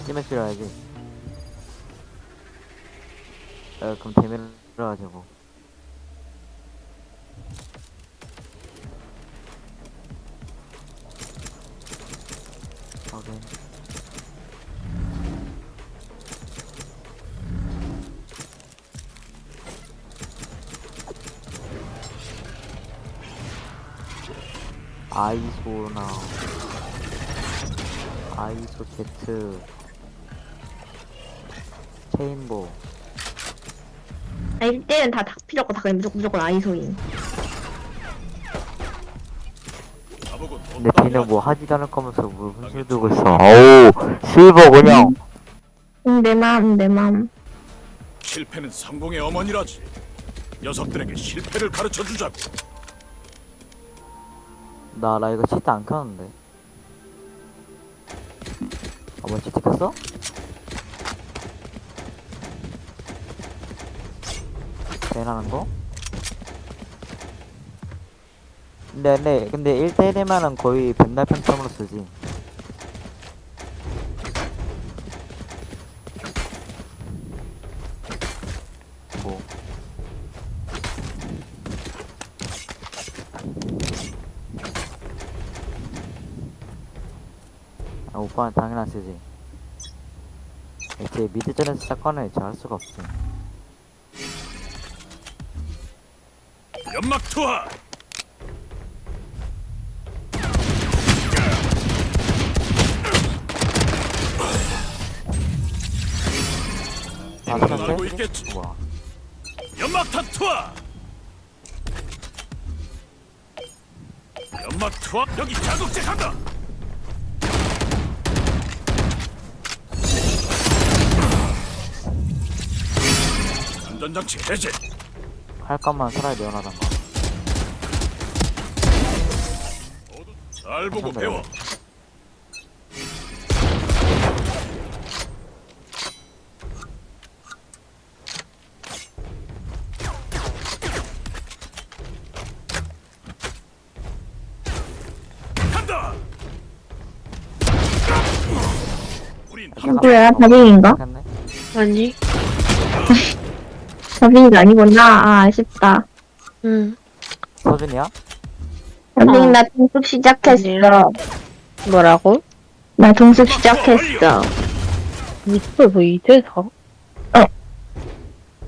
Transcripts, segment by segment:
찜에 실어야지. 어, 그럼 대면을 가지고. 확인. 아이소나 아이소 Z 체인보 아, 이때는 다 닭필요고 다 그냥 무조건, 무조건 아이소인. 근데 걔는 뭐 하지도 않을 거면서 뭐 훈술 두고 있어 어우 실버 그냥 응, 내 마음, 내 마음. 실패는 성공의 어머니라지. 녀석들에게 실패를 가르쳐 주자고. 나, 나 이거 치트 안 켰는데 아, 뭐 치트 켰어? 대단한 거? 근데, 근데, 근데 1대1이면은 거의 백날 평점으로 쓰지 뭐 아, 오빠는 당연한 쓰지. 이제 미드전에서 사건을 잘할 수가 없지. 연막 투하. 알고 그런데? 있겠지. 우와. 연막탄 투하. 연막 투하. 여기 자극제 간다. 안전장치 해제. 할 것만 차라리. 모두 잘 보고. 배워. 간다. 우린 누구야? 다빙인가? 했네? 아니, 다빙이 아니구나. 아, 아쉽다. 응. 서준이야? 어. 나 동습 시작했어. 뭐라고? 나 동습 시작했어. 이걸 뭐 이제서?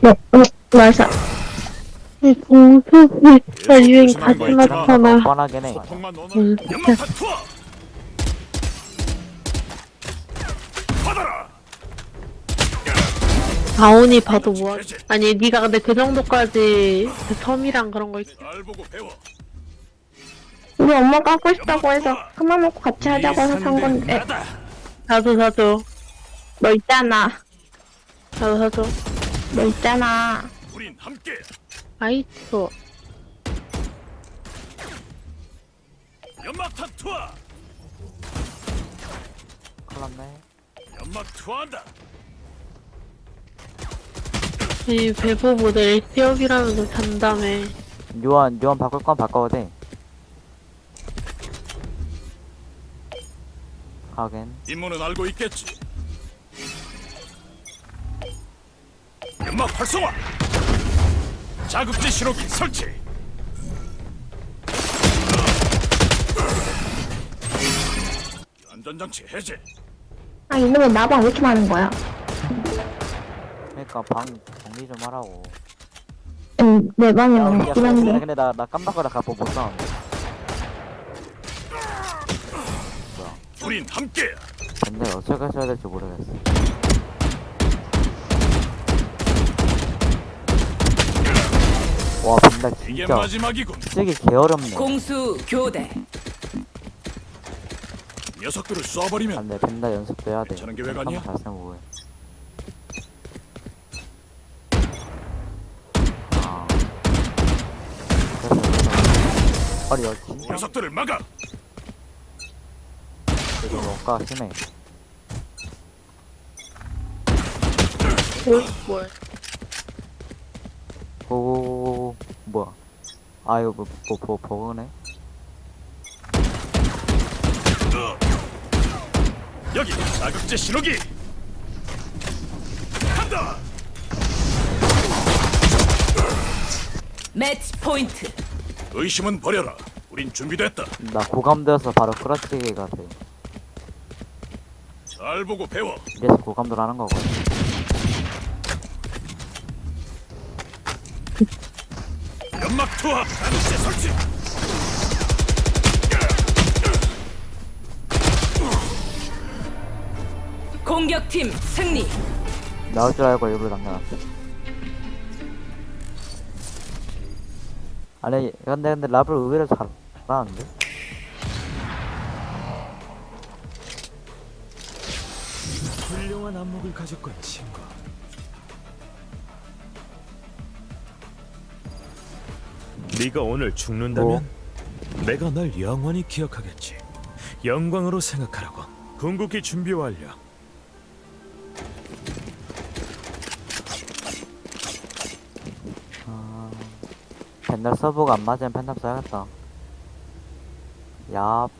뭐, 어, 맞아. 이 공수이 나 유행 다시. 나타나. 뻔하긴 해. 소통만. 음, 연막탄 투하. 다운이 봐도 뭐. 아니 네가 근데 그 정도까지 그 섬이랑 그런 거 있- 잘 보고 배워. 우리 엄마가 하고 싶다고 해서 그만 먹고 같이 하자고 해서 산 건데. 나다. 나도 사줘 너 있잖아. 나도 사줘 너 있잖아. 우린 함께. 아이초 연막탄 투하. 큰일 났네. 연막 투하한다. 이 배보 모델 시업이라면서 잔다며 요한, 요한 바꿀 건 바꿔도 돼. 하긴. 임무는 알고 있겠지. 연막 활성화. 자극제 신호기 설치. 안전장치 해제. 아, 이놈의 나방 왜 이렇게 많은 거야? 그러니까 방 정리 좀 하라고. 응, 내 방에 야, 너무 야, 있긴 근데, 한데. 근데 나, 나 깜빡거려 가고 못 나왔네. 우린 함께. 근데 어떻게 해야 될지 모르겠어. 와, 근데 이게 진짜 마지막이군. 쓰기 개어렵네. 공수 교대 녀석들을 쏴버리면 안돼, 벤다 연습도 해야 돼. 괜찮은 계획 아니야? 잘생보고 아니, 야, 진짜 녀석들을 막아. 이거 뭔가 심해. 뭘? 뭘? 오, 뭐야. 아, 이거 뭐, 뭐, 뭐, 버그네? 여기 자극제 신호기 간다 매치 포인트. 의심은 버려라. 우린 준비됐다. 나 고감도여서 바로 끌어치기 가 돼 잘 보고 배워. 이래서 고감도를 하는 거거든 연막 투하 자극제 설치. 공격팀 승리. 나올 줄 알고 일부러 남겨놨어 아니 근데 근데 랍을 의외로 잘하는데? 훌륭한 안목을 가졌군 친구. 네가 오늘 죽는다면 내가 널 영원히 기억하겠지. 영광으로 생각하라고. 궁극기 준비 완료 펜달 서브가 안 맞으면 펜탑 써야겠다. 얍.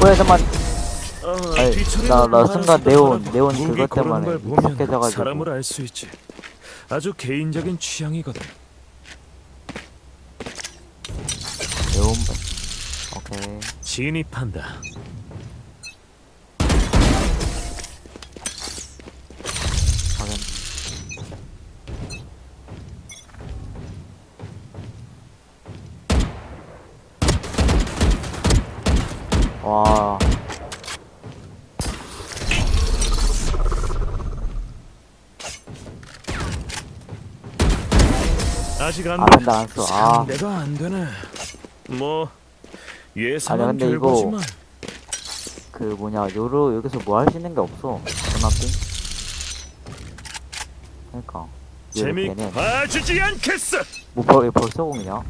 뭐야 잠만. 아니, 나- 나 순간 네온- 네온 그것 때문에 익숙해져가지고. 사람을 알 수 있지. 아주 개인적인 취향이거든. 매운 오케이. 진입한다 확인 와 아직 안 아, 돼. 근데 안 써. 아. 상대가 안 되네. 뭐 예상한 아니, 근데 이거- 결과지만 그 뭐냐 요로 여기서 뭐 할 수 있는 게 없어 전화빙 그러니까 재미 얘는 봐주지 않겠어. 뭐 벌, 벌써 공이냐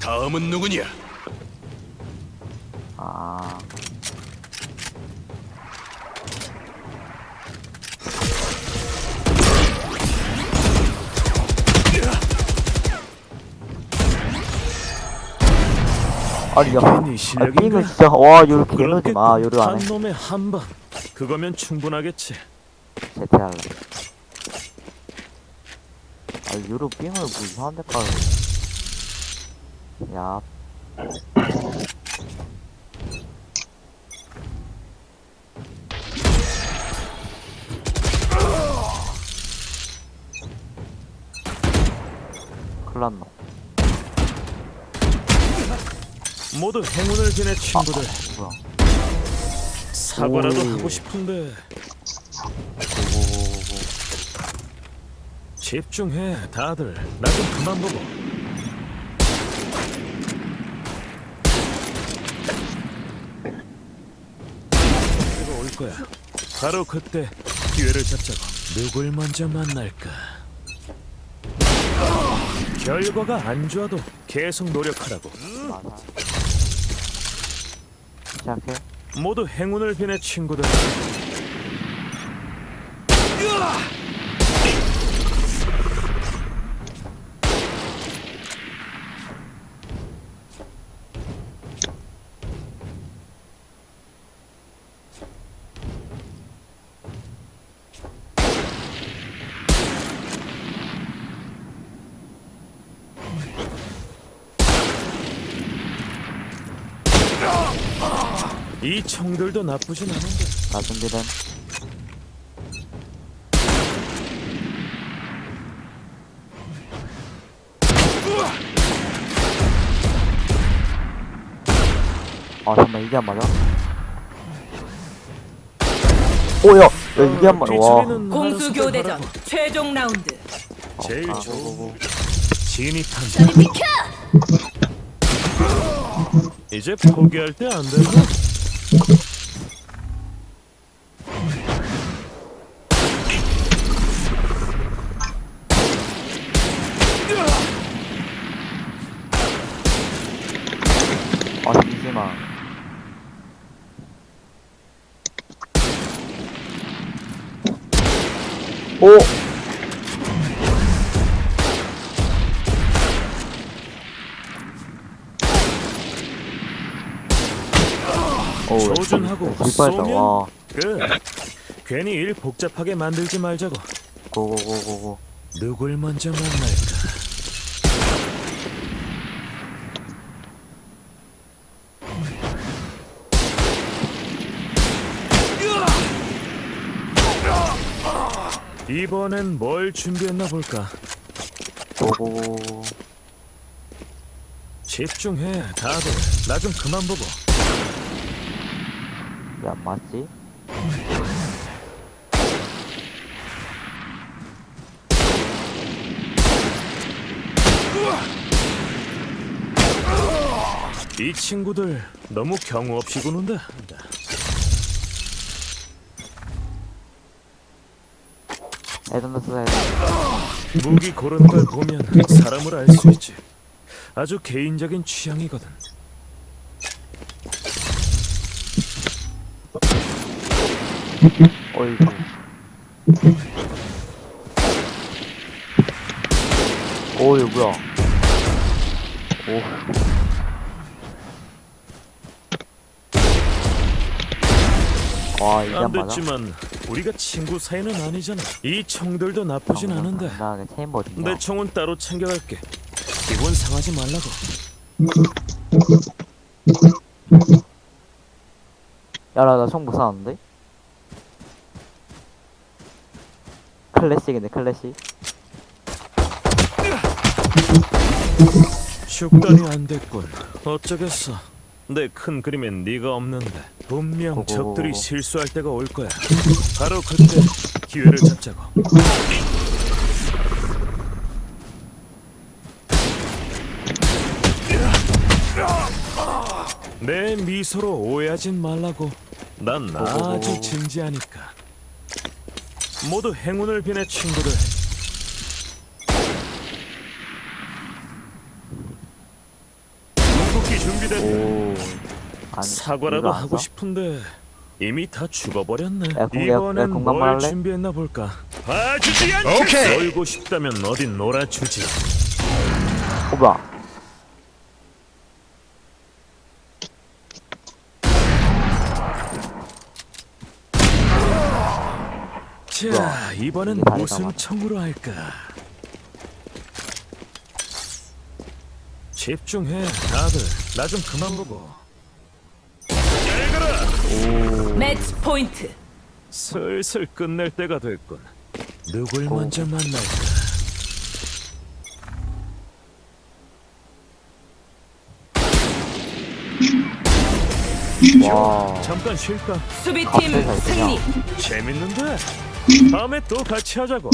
다음은 누구냐? 아 아니 야 괜히 아, 실력인가? 진짜 와 요로 개노지 마한 안해 놈의 한 방. 그거면 충분하겠지. 제태할래 아 요로 빙을 뭐 이상한 데까지 야 큰일났노 모두 행운을 비내 친구들. 뭐야 사과라도 오. 하고 싶은데 집중해 다들. 나 좀 그만 보고. 이거 올 거야. 바로 그때 기회를 잡자고. 누굴 먼저 만날까? 결과가 안 좋아도 계속 노력하라고. 시작해 모두 행운을 비내 친구들. 이 총들도 나쁘진 않은데. 나 준비된 아 잠깐만 이게 안 맞아? 오야 야 이게 안 맞아 와 뒤처리는 공수 알아서 교대전 하라고. 최종 라운드. 제일 아, 좋은. 진입한다. 이제 포기할 때안 된다. 아 잠시만 오! 오 조준하고 뒷발다 쏘면 와 끝. 괜히 일 복잡하게 만들지 말자고. 고고고고고 누굴 먼저 만날까? 이번엔 뭘 준비했나 볼까? 고고고 집중해, 다들. 나 좀 그만 보고. 왜 안 맞지? 이 친구들 너무 경우 없이 구는다. 헤드너스 헤드 무기 고르는 걸 보면 사람을 알 수 있지. 아주 개인적인 취향이거든. 어이구 오 이거 뭐야 오 와, 이게 안안 맞아? 됐지만 우리가 친구 사이는 아니잖아. 이 총들도 나쁘진 않은데 체인버 어딨냐? 내 총은 따로 챙겨갈게. 기분 상하지 말라고. 야라 나총 못 샀는데? 클래식이네 클래식 죽다니 안 됐군. 어쩌겠어. 내 큰 그림엔 네가 없는데 분명. 적들이 실수할 때가 올 거야. 바로 그때 기회를 잡자고. 내 미소로 오해하진 말라고. 난 아주. 진지하니까. 모두 행운을 비내 친구들. 사과라도 이거 안 하고 써? 싶은데 이미 다 죽어버렸네. 야, 공개- 야, 이번엔 공감 뭘 할래? 준비했나 볼까? 봐주지 않겠어. 놀고 싶다면 어딘 놀아주지. 어 뭐야 자, 이번엔 이게 다르다, 무슨 맞아. 청으로 할까? 집중해, 다들. 나 좀 그만 보고. 매치 포인트. 슬슬 끝낼 때가 됐군. 누굴 오. 먼저 만날까? 와 잠깐 쉴까? 수비팀 갑자기 잘 승리. 재밌는데? 다음에 또 같이 하자고.